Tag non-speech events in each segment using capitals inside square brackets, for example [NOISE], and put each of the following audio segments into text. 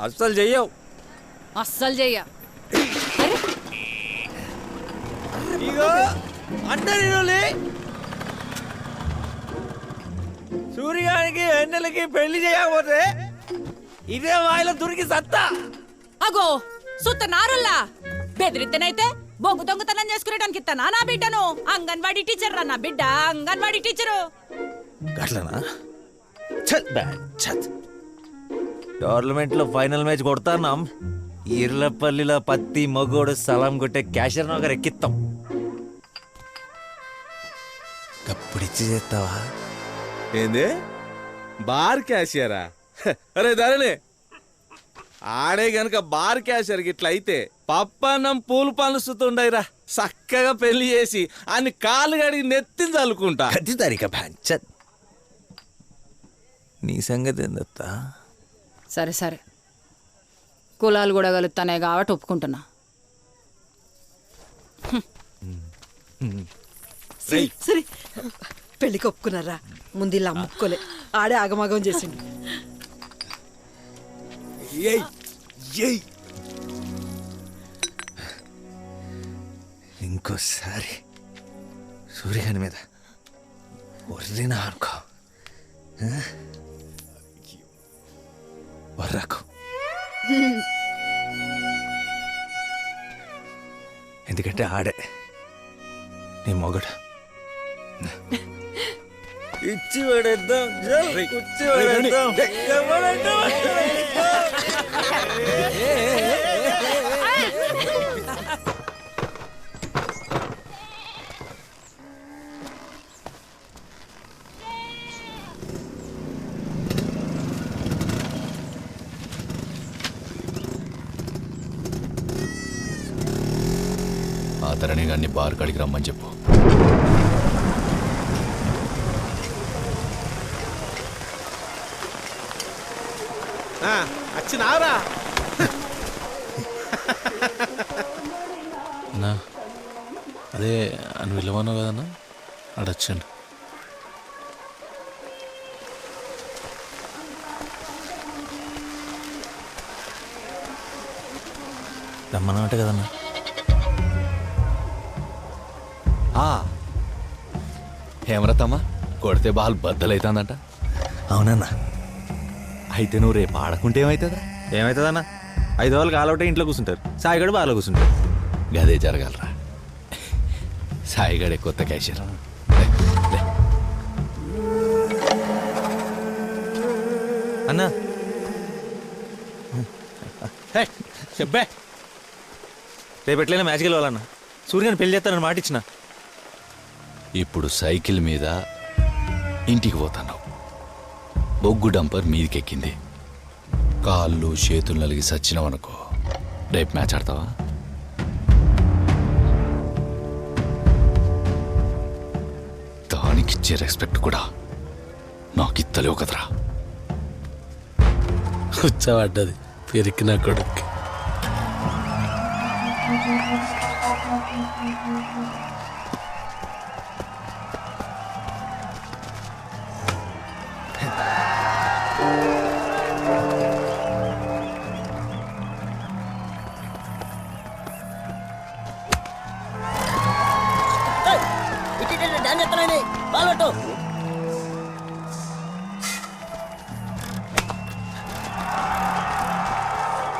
అస్సలు చెయ్యవు. అస్సలు చెయ్య. ఇగో సూర్యానికి వెన్నెలకి పెళ్ళి చేయకపోతే ఇదే వాయిలో దొరికి సత్తా. అగో సుత్త నారుల్లా. బెదిరిత్తేనైతే బొగ్గు దొంగతనం చేసుకునేటానికి ఇస్తానా నా బిడ్డను? అంగన్వాడీ టీచర్ రా నా బిడ్డ అంగన్వాడీ టీచరు. గట్లనా? టోర్నమెంట్లో ఫైనల్ మ్యాచ్ కొడతాన్నాం. ఈర్లపల్లిలో పత్తి మగోడు సలాం కొట్టే క్యాషర్ నగర్ ఎక్కిస్తాం అప్పుడు ఇచ్చి చేస్తావా? ఏంది? బార్ క్యాషియరా? అరే ధరణి ఆడే గనక బార్ క్యాషియర్ ఇట్లా అయితే పప్పన్నం పూలు పనుస్తుండయిరా చక్కగా పెళ్ళి చేసి అన్ని కాలు గడిగి నెత్తిని చల్లుకుంటా బ్యాన్ ఛత్ నీ సంగతి ఏందత్తా? సరే సరే. కులాలు కూడా కలుస్తానే కాబట్టి ఒప్పుకుంటున్నా. సరే సరే. పెళ్ళికి ఒప్పుకున్నారా? ముందు ఇలా అమ్ముకోలే ఆడే ఆగమాగం చేసిండు. ఇంకోసారి సూర్యగాని మీద వర్రినా అనుకో? వర్రకు. ఎందుకంటే ఆడే. నీ మొగడు. ఇచ్చి పడేద్దాం ఇచ్చి పడేద్దాం. ఆ తరణి గారిని బార్ కాడికి రమ్మని చెప్పు. అన్నా అదే అని విలువన్నావు కదన్నా ఆడొచ్చండి రమ్మన్నమాట కదన్నా? హేమరతమ్మ కొడితే బాల్ బద్దలైతుందంట. అవునన్నా. అయితే నువ్వు రేపు ఆడకుంటే ఏమవుతుందా ఏమవుతుందన్నా ఐదు వాళ్ళకి ఆలౌటే ఇంట్లో కూర్చుంటారు. సాయిగడు బాగా కూర్చుంటారు గదే జరగలరా. సాయిగడే కొత్త క్యాషియర్. లే. అన్నా. చెప్పే. రేపు ఎట్లయినా మ్యాచ్కి వెళ్ళాలన్నా సూర్యని పెళ్ళి చేస్తానని మాట ఇచ్చిన. ఇప్పుడు సైకిల్ మీద ఇంటికి పోతాను. బొగ్గు డంపర్ మీదికెక్కింది. కాళ్ళు చేతులు నలిగి సచ్చినావనుకో రేపు మ్యాచ్ ఆడతావా? దానికిచ్చే రెస్పెక్ట్ కూడా నాకు ఇత్తలేవు కదరా. కూర్చోబడ్డది పెరికిన కొడుక్కి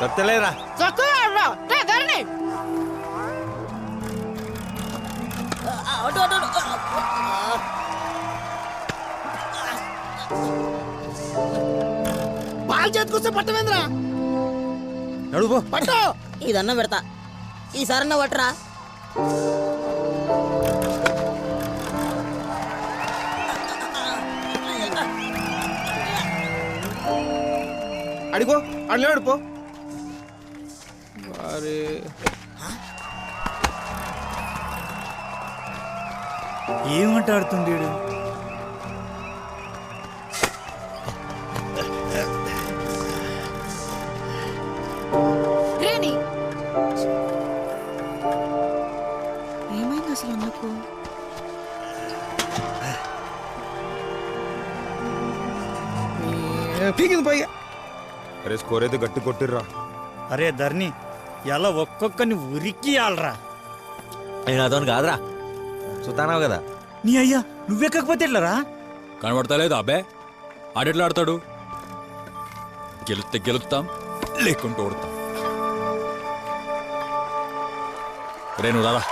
దొరకలేరా బాల్ చేతికొస్తే పట్టమేంద్రా? నడువు పో. పట్టు. ఇదన్నా పెడతా. ఈసారన్నా పట్టరా. అడిగో అడిగాడు పో అరే ఏమంటాడుతుంది పీకింది పైగా అరే స్కోర్ అయితే గట్టి కొట్టిర్రా. అరే ధర్ని ఎలా ఒక్కొక్కని ఉరికి ఆలరా నేను అతను కాదురా. చూస్తానావు కదా. నీ అయ్యా నువ్వెక్కకపోతే ఎట్లరా? కనబడతలేదు అబ్బే? ఆడెట్లా ఆడతాడు గెలిస్తే గెలుస్తాం లేకుంటూ ఓడతాం. రే నువ్వు రారా.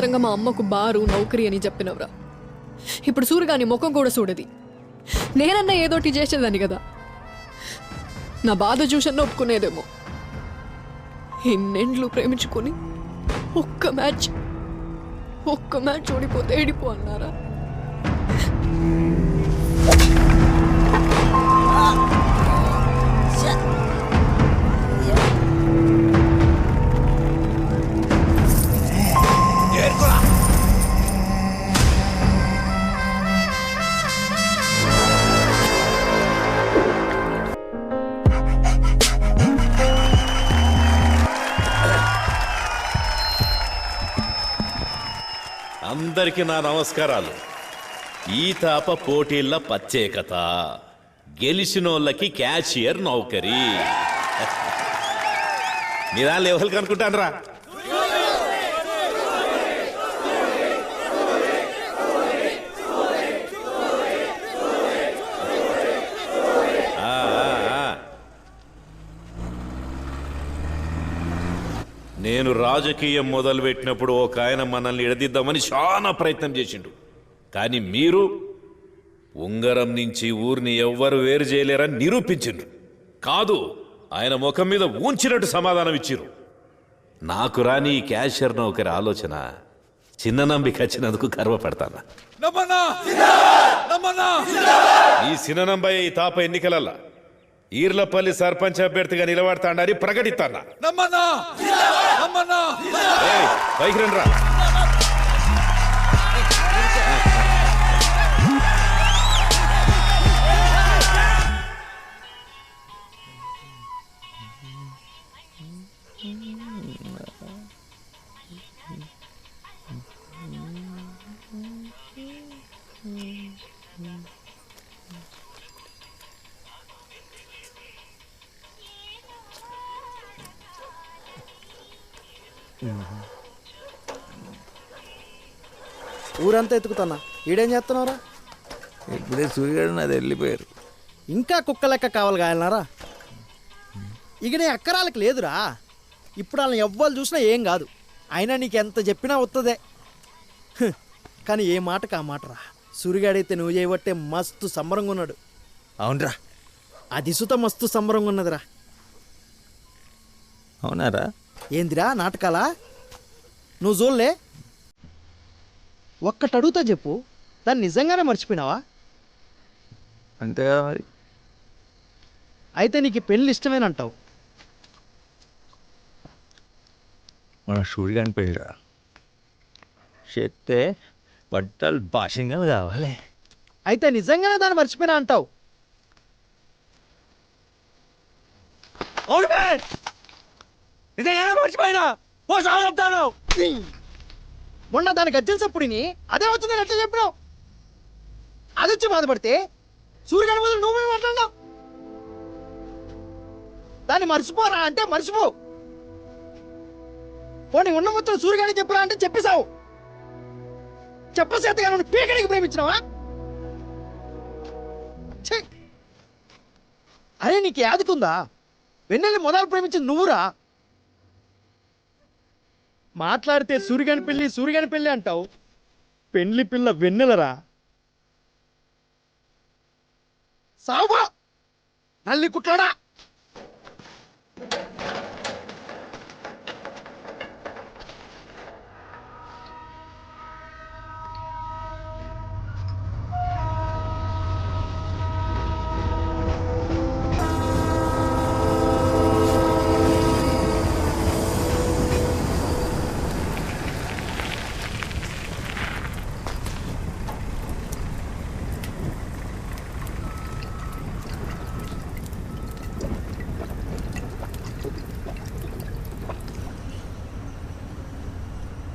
అనవసరంగా మా అమ్మకు బారు నౌకరి అని చెప్పినవరా. ఇప్పుడు సూరుగాని ముఖం కూడా చూడది నేనన్నా ఏదోటి చేసేదాన్ని కదా. నా బాధ చూసన్నా ఒప్పుకునేదేమో. ఎన్నెండ్లు ప్రేమించుకొని ఒక్క మ్యాచ్ ఒక్క మ్యాచ్ ఓడిపోతే ఏడిపో అన్నారా? అందరికీ నా నమస్కారాలు. ఈ తాప పోటీల ప్రత్యేకత గెలిచినోళ్ళకి క్యాషియర్ నౌకరీ. [LAUGHS] మీ దాని లెవెల్కి అనుకుంటానరా ఆ, ఆ, ఆ. నేను రాజకీయం మొదలుపెట్టినప్పుడు ఒక ఆయన మనల్ని ఎడదిద్దామని చాలా ప్రయత్నం చేసిండు. కానీ మీరు ఉంగరం నుంచి ఊరిని ఎవ్వరు వేరు చేయలేరని నిరూపించిండ్రు. కాదు ఆయన ముఖం మీద ఊంచినట్టు సమాధానం ఇచ్చిర్రు. నాకు రాని ఈ క్యాషియర్ నౌకరి ఆలోచన చిన్న నంబిక వచ్చినందుకు గర్వపడతాను. ఈ సిననంబై ఈ తాప ఎన్నికలల్లా? ఈర్లపల్లి సర్పంచ్ అభ్యర్థిగా నిలబడతాడని ప్రకటిస్తానా? ఊరంతా ఎత్తుకుతున్నా ఈడేం చేస్తున్నారా ఇప్పుడే సూర్యుడు నాది వెళ్ళిపోయారు. ఇంకా కుక్క లెక్క కావాలి కాయలనారా ఇక నీ అక్కరాలకు లేదురా. ఇప్పుడు వాళ్ళని ఎవ్వరు చూసినా ఏం కాదు. అయినా నీకు ఎంత చెప్పినా వస్తుందే కానీ ఏ మాటకు ఆ మాటరా? సూర్యగాడైతే నువ్వు చేయబట్టే మస్తు సంబరంగా ఉన్నాడు అవునరా. అది సుత మస్తు సంబరంగా ఉన్నదిరా అవునారా? ఏందిరా నాటకాలా? నువ్వు చూడలే ఒక్కటి అడుగుతా చెప్పు దాన్ని నిజంగానే మర్చిపోయినావా? అంతే కదా మరి. అయితే నీకు పెళ్ళి ఇష్టమేనంటావు. మన సూర్యుడు అనిపోయారా చెప్తే బట్టలు భాషంగా కావాలి. అయితే నిజంగానే దాన్ని మర్చిపోయినా అంటావు. మర్చిపోయినా? ఓ సాగు చెప్తాను. మొన్న దానికి గజ్జల సప్పుడిని అదే వచ్చిందని ఎట్లా చెప్పినావు? అది వచ్చి బాధపడితే సూర్యగాడి బదులు నువ్వు మాట్లాడినావు. దాన్ని మర్చిపోరా అంటే మర్చిపో. పోనీ ఉన్న మొత్తం సూర్యగాడి చెప్పురా అంటే చెప్పేశావు. చెప్పసేతగా నువ్వు పీకడికి ప్రేమించినావా? అరే నీకు యాదుకుందా? వెన్నెల్ని మొదలు ప్రేమించింది నువ్వురా? మాట్లాడితే సూరిగాని పెళ్ళి సూరిగాని పెళ్ళి అంటావు. పెళ్ళి పిల్ల వెన్నెలరా? సావుబా నల్లి కుట్లాడా